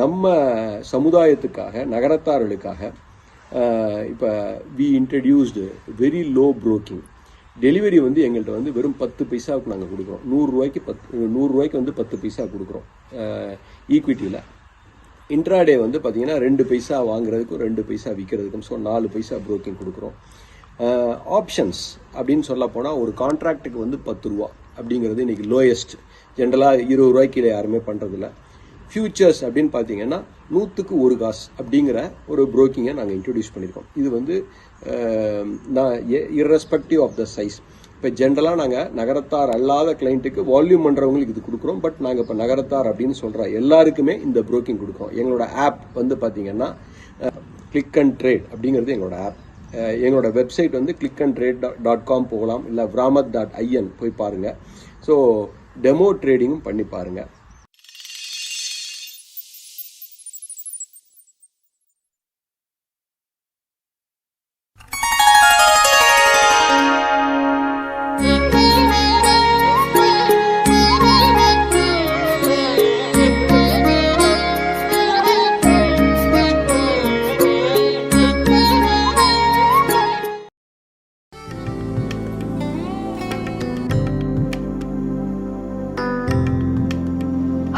நம்ம சமுதாயத்துக்காக நகரத்தார்களுக்காக இப்போ we introduced very low broking delivery வந்து எங்கள்கிட்ட வந்து வெறும் பத்து பைசாவுக்கு நாங்கள் கொடுக்குறோம். நூறுரூவாய்க்கு பத்து நூறுரூவாய்க்கு வந்து பத்து பைசா கொடுக்குறோம். ஈக்விட்டியில் இன்ட்ராடே வந்து பார்த்தீங்கன்னா ரெண்டு பைசா வாங்குறதுக்கும் ரெண்டு பைசா விற்கிறதுக்கும் ஸோ நாலு பைசா ப்ரோக்கிங் கொடுக்குறோம். ஆப்ஷன்ஸ் அப்படின்னு சொல்ல போனால் ஒரு கான்ட்ராக்ட்டுக்கு வந்து பத்து ரூபா அப்படிங்கிறது இன்னைக்கு லோயஸ்ட் ஜென்ரலாக இருபது ரூபாய்க்கு யாருமே பண்ணுறதில்ல ஃபியூச்சர்ஸ் அப்படின்னு பார்த்தீங்கன்னா நூற்றுக்கு ஒரு காசு அப்படிங்கிற ஒரு ப்ரோக்கிங்கை நாங்கள் இன்ட்ரடியூஸ் பண்ணியிருக்கோம். இது வந்து நான் இரஸ்பெக்டிவ் ஆஃப் த சைஸ் இப்போ ஜென்ரலாக நாங்கள் நகரத்தார் அல்லாத கிளைண்ட்டுக்கு வால்யூம் பண்ணுறவங்களுக்கு இது கொடுக்குறோம். பட் நாங்கள் இப்போ நகரத்தார் அப்படின்னு சொல்கிற எல்லாருக்குமே இந்த ப்ரோக்கிங் கொடுக்குறோம். எங்களோட ஆப் வந்து பார்த்தீங்கன்னா கிளிக் அண்ட் ட்ரேட் அப்படிங்கிறது எங்களோட ஆப் எங்களோட வெப்சைட் வந்து click and trade dot com போகலாம். இல்லை விராமத் டாட் ஐஎன் போய் பாருங்கள் ஸோ டெமோ ட்ரேடிங்கும் பண்ணி பாருங்கள்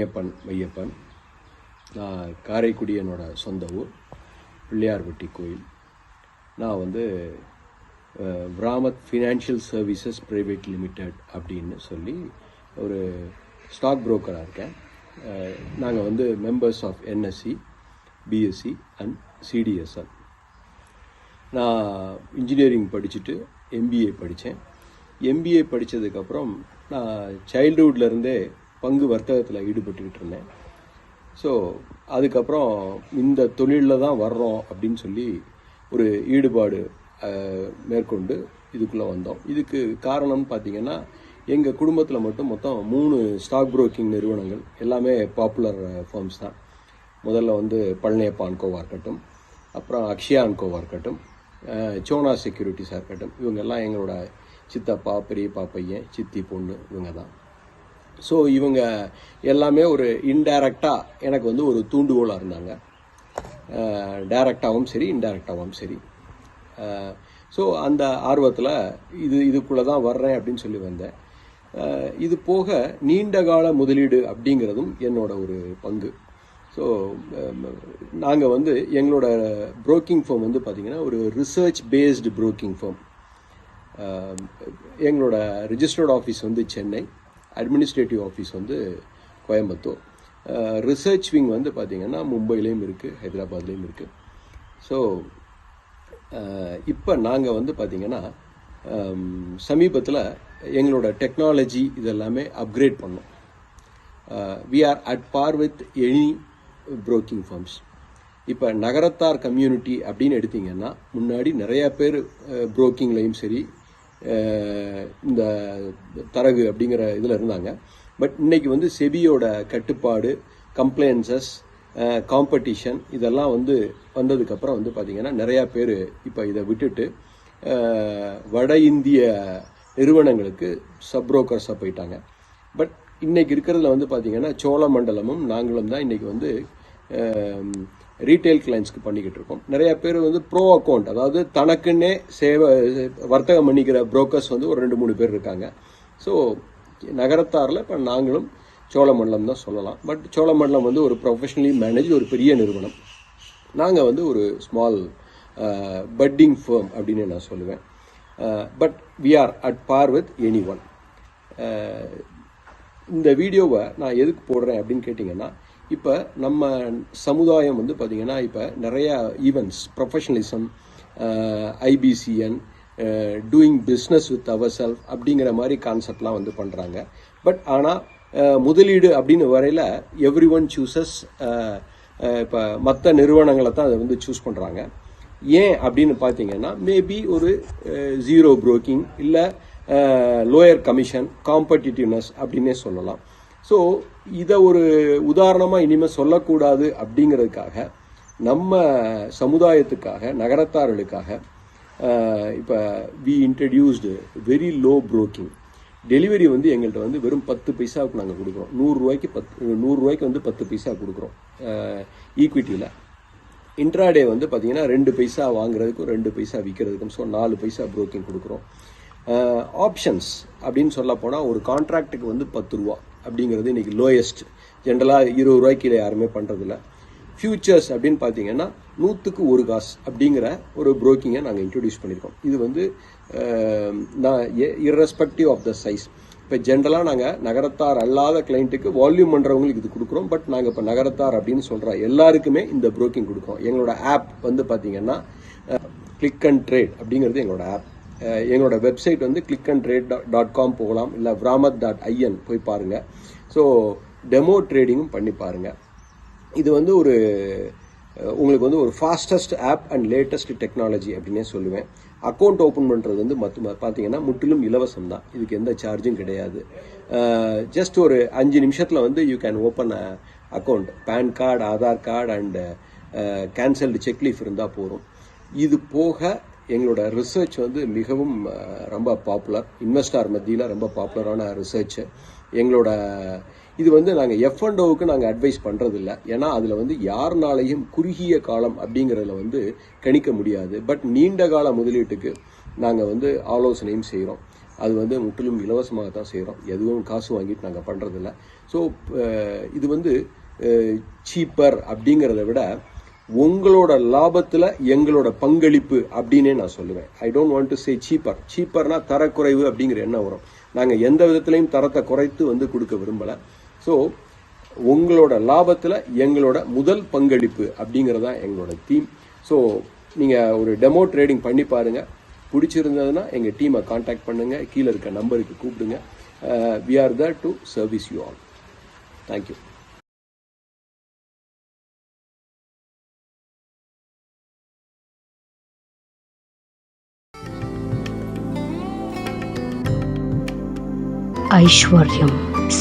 பழனியப்பன் மையப்பன் நான் காரைக்குடி என்னோட சொந்த ஊர் பிள்ளையார்பட்டி கோயில். நான் வந்து அஹ், Viramath financial services private limited அப்படின்னு சொல்லி ஒரு ஸ்டாக் புரோக்கராக இருக்கேன். நாங்கள் வந்து members of NSC BSC and CDSL நான் இன்ஜினியரிங் படிச்சுட்டு எம்பிஏ படித்தேன் எம்பிஏ படித்ததுக்கப்புறம் நான் சைல்டுஹுட்லேருந்தே பங்கு வர்த்தகத்தில் ஈடுபட்டுக்கிட்டு இருந்தேன். ஸோ அதுக்கப்புறம் இந்த தொழிலில் தான் வர்றோம் அப்படின்னு சொல்லி ஒரு ஈடுபாடு மேற்கொண்டு இதுக்குள்ளே வந்தோம். இதுக்கு காரணம் பார்த்தீங்கன்னா எங்கள் குடும்பத்தில் மட்டும் மொத்தம் மூணு ஸ்டாக் புரோக்கிங் நிறுவனங்கள் எல்லாமே பாப்புலர் ஃபார்ம்ஸ் தான். முதல்ல வந்து பழனியப்பா அன்கோவாக இருக்கட்டும் அப்புறம் அக்ஷயா அன்கோவாக இருக்கட்டும் சோனா செக்யூரிட்டிஸாக இருக்கட்டும் இவங்கெல்லாம் எங்களோட சித்தப்பா பெரியப்பா பையன் சித்தி பொண்ணு இவங்க தான். ஸோ இவங்க எல்லாமே ஒரு இன்டைரக்டாக எனக்கு வந்து ஒரு தூண்டுகோலாக இருந்தாங்க. டைரக்டாகவும் சரி இன்டைரக்டாகவும் சரி. ஸோ அந்த ஆர்வத்தில் இது இதுக்குள்ளே தான் வர்றேன் அப்படின்னு சொல்லி வந்தேன். இது போக நீண்ட கால முதலீடு அப்படிங்கிறதும் என்னோட ஒரு பங்கு. ஸோ நாங்கள் வந்து எங்களோட புரோக்கிங் ஃபார்ம் வந்து பார்த்திங்கன்னா ஒரு ரிசர்ச் பேஸ்டு புரோக்கிங் ஃபார்ம் எங்களோட ரிஜிஸ்டர்ட் ஆஃபீஸ் வந்து சென்னை. அட்மினிஸ்ட்ரேட்டிவ் ஆஃபீஸ் வந்து கோயம்புத்தூர். ரிசர்ச் விங் வந்து பார்த்திங்கன்னா மும்பையிலையும் இருக்குது ஹைதராபாத்லேயும் இருக்குது ஸோ இப்போ நாங்கள் வந்து பார்த்திங்கன்னா சமீபத்தில் எங்களோட டெக்னாலஜி இதெல்லாமே அப்கிரேட் பண்ணோம். We are at par with any broking firms இப்போ நகரத்தார் கம்யூனிட்டி அப்படின்னு எடுத்திங்கன்னா முன்னாடி நிறைய பேர் புரோக்கிங்லேயும் சரி இந்த தரகு அப்படிங்கிற இதில் இருந்தாங்க. பட் இன்னைக்கு வந்து செபியோட கட்டுப்பாடு கம்ப்ளைன்சஸ் காம்படிஷன் இதெல்லாம் வந்து வந்ததுக்கப்புறம் வந்து பார்த்தீங்கன்னா நிறையா பேர் இப்போ இதை விட்டுட்டு வட இந்திய நிறுவனங்களுக்கு சப் புரோக்கர்ஸாக போயிட்டாங்க. பட் இன்றைக்கி இருக்கிறதுல வந்து பார்த்திங்கன்னா சோழமண்டலமும் நாங்களும் தான் இன்றைக்கி வந்து ரீட்டைல் கிளைண்ட்ஸ்க்கு பண்ணிக்கிட்டு இருக்கோம். நிறைய பேர் வந்து ப்ரோ அக்கௌண்ட் அதாவது தனக்குன்னே சேவை வர்த்தகம் பண்ணிக்கிற புரோக்கர்ஸ் வந்து ஒரு ரெண்டு மூணு பேர் இருக்காங்க. ஸோ நகரத்தாரில் இப்போ நாங்களும் சோழமண்டலம் தான் சொல்லலாம். பட் சோழமண்டலம் வந்து ஒரு ப்ரொஃபஷனலி மேனேஜ் ஒரு பெரிய நிறுவனம். நாங்கள் வந்து ஒரு ஸ்மால் பட்டிங் firm அப்படின்னு நான் சொல்லுவேன். But we are at par with any one இந்த வீடியோவை நான் எதுக்கு போடுறேன் அப்படின்னு கேட்டிங்கன்னா இப்போ நம்ம சமுதாயம் வந்து பார்த்திங்கன்னா இப்போ நிறையா events professionalism IBCN doing business with our self அப்படிங்கிற மாதிரி கான்செப்ட்லாம் வந்து பண்ணுறாங்க பட் ஆனால் முதலீடு அப்படின்னு வரையில் எவ்ரி ஒன் சூசஸ் இப்போ மற்ற நிறுவனங்களை தான் அதை வந்து சூஸ் பண்ணுறாங்க ஏன் அப்படின்னு பார்த்தீங்கன்னா மேபி ஒரு ஜீரோ புரோக்கிங் இல்லை லோயர் கமிஷன் காம்படிட்டிவ்னஸ் அப்படின்னே சொல்லலாம். ஸோ இதை ஒரு உதாரணமாக இனிமேல் சொல்லக்கூடாது அப்படிங்கிறதுக்காக நம்ம சமுதாயத்துக்காக நகரத்தார்களுக்காக இப்போ we introduced very low broking delivery வந்து எங்கள்கிட்ட வந்து வெறும் பத்து பைசாவுக்கு நாங்கள் கொடுக்குறோம். நூறுரூவாய்க்கு பத்து நூறுரூவாய்க்கு வந்து பத்து பைசா கொடுக்குறோம். ஈக்விட்டியில் இன்ட்ராடே வந்து பார்த்தீங்கன்னா ரெண்டு பைசா வாங்குறதுக்கும் ரெண்டு பைசா விற்கிறதுக்கும் ஸோ நாலு பைசா புரோக்கிங் கொடுக்குறோம். ஆப்ஷன்ஸ் அப்படின்னு சொல்ல போனால் ஒரு கான்ட்ராக்டுக்கு வந்து பத்து ரூபா. அப்படிங்கிறது இன்னைக்கு லோயஸ்ட் ஜென்ரலாக இருபது ரூபாய்க்கு யாருமே பண்ணுறதில்ல ஃபியூச்சர்ஸ் அப்படின்னு பார்த்தீங்கன்னா நூற்றுக்கு ஒரு காசு அப்படிங்கிற ஒரு புரோக்கிங்கை நாங்கள் இன்ட்ரடியூஸ் பண்ணியிருக்கோம். இது வந்து நான் இரஸ்பெக்டிவ் ஆஃப் த சைஸ் இப்போ ஜென்ரலாக நாங்கள் நகரத்தார் அல்லாத கிளைண்ட்டுக்கு வால்யூம் பண்ணுறவங்களுக்கு இது கொடுக்குறோம். பட் நாங்கள் இப்போ நகரத்தார் அப்படின்னு சொல்கிற எல்லாருக்குமே இந்த புரோக்கிங் கொடுக்குறோம். எங்களோட ஆப் வந்து பார்த்தீங்கன்னா கிளிக் அண்ட் ட்ரேட் அப்படிங்கிறது எங்களோட ஆப் எங்களோட வெப்சைட் வந்து click and trade dot com போகலாம். இல்லை விராமத் டாட் ஐஎன் போய் பாருங்கள் ஸோ டெமோ ட்ரேடிங்கும் பண்ணி பாருங்கள் இது வந்து ஒரு உங்களுக்கு வந்து ஒரு fastest app and latest technology அப்படின்னே சொல்லுவேன். அக்கௌண்ட் ஓப்பன் பண்ணுறது வந்து மற்ற பார்த்தீங்கன்னா முற்றிலும் இலவசம் தான். இதுக்கு எந்த சார்ஜும் கிடையாது. ஜஸ்ட் ஒரு அஞ்சு நிமிஷத்தில் வந்து you can open account PAN card Aadhaar card and cancelled cheque leaf இருந்தால் போதும். இது போக எங்களோட ரிசர்ச் வந்து மிகவும் ரொம்ப பாப்புலர் இன்வெஸ்டார் மத்தியில் ரொம்ப பாப்புலரான ரிசர்ச் எங்களோட இது வந்து நாங்கள் எஃப் அண்ட் ஓவுக்கு நாங்கள் அட்வைஸ் பண்ணுறதில்ல ஏன்னா அதில் வந்து யாருனாலையும் குறுகிய காலம் அப்படிங்கிறதுல வந்து கணிக்க முடியாது. பட் நீண்ட கால முதலீட்டுக்கு நாங்கள் வந்து ஆலோசனையும் செய்கிறோம் அது வந்து முற்றிலும் இலவசமாக தான் செய்கிறோம் எதுவும் காசு வாங்கிட்டு நாங்கள் பண்ணுறதில்ல ஸோ இது வந்து சீப்பர் அப்படிங்கிறத விட உங்களோட லாபத்தில் எங்களோட பங்களிப்பு அப்படின்னே நான் சொல்லுவேன். I don't want to say cheaper சீப்பர்னா தரக்குறைவு அப்படிங்கிற எண்ணம் வரும். நாங்கள் எந்த விதத்துலையும் தரத்தை குறைத்து வந்து கொடுக்க விரும்பலை. ஸோ உங்களோட லாபத்தில் எங்களோட முதல் பங்களிப்பு அப்படிங்கிறது தான் எங்களோட தீம் ஸோ நீங்கள் ஒரு டெமோ ட்ரேடிங் பண்ணி பாருங்கள் பிடிச்சிருந்ததுன்னா எங்கள் டீமை காண்டாக்ட் பண்ணுங்கள் கீழே இருக்க நம்பருக்கு கூப்பிடுங்க. Uh, we are there to service you all thank you Aishwaryam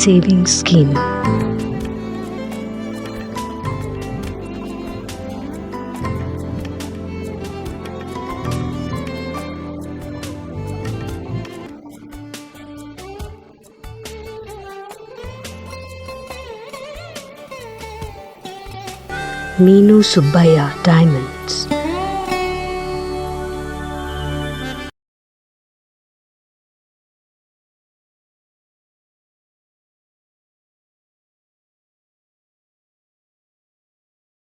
saving scheme Minu Subaya Diamonds.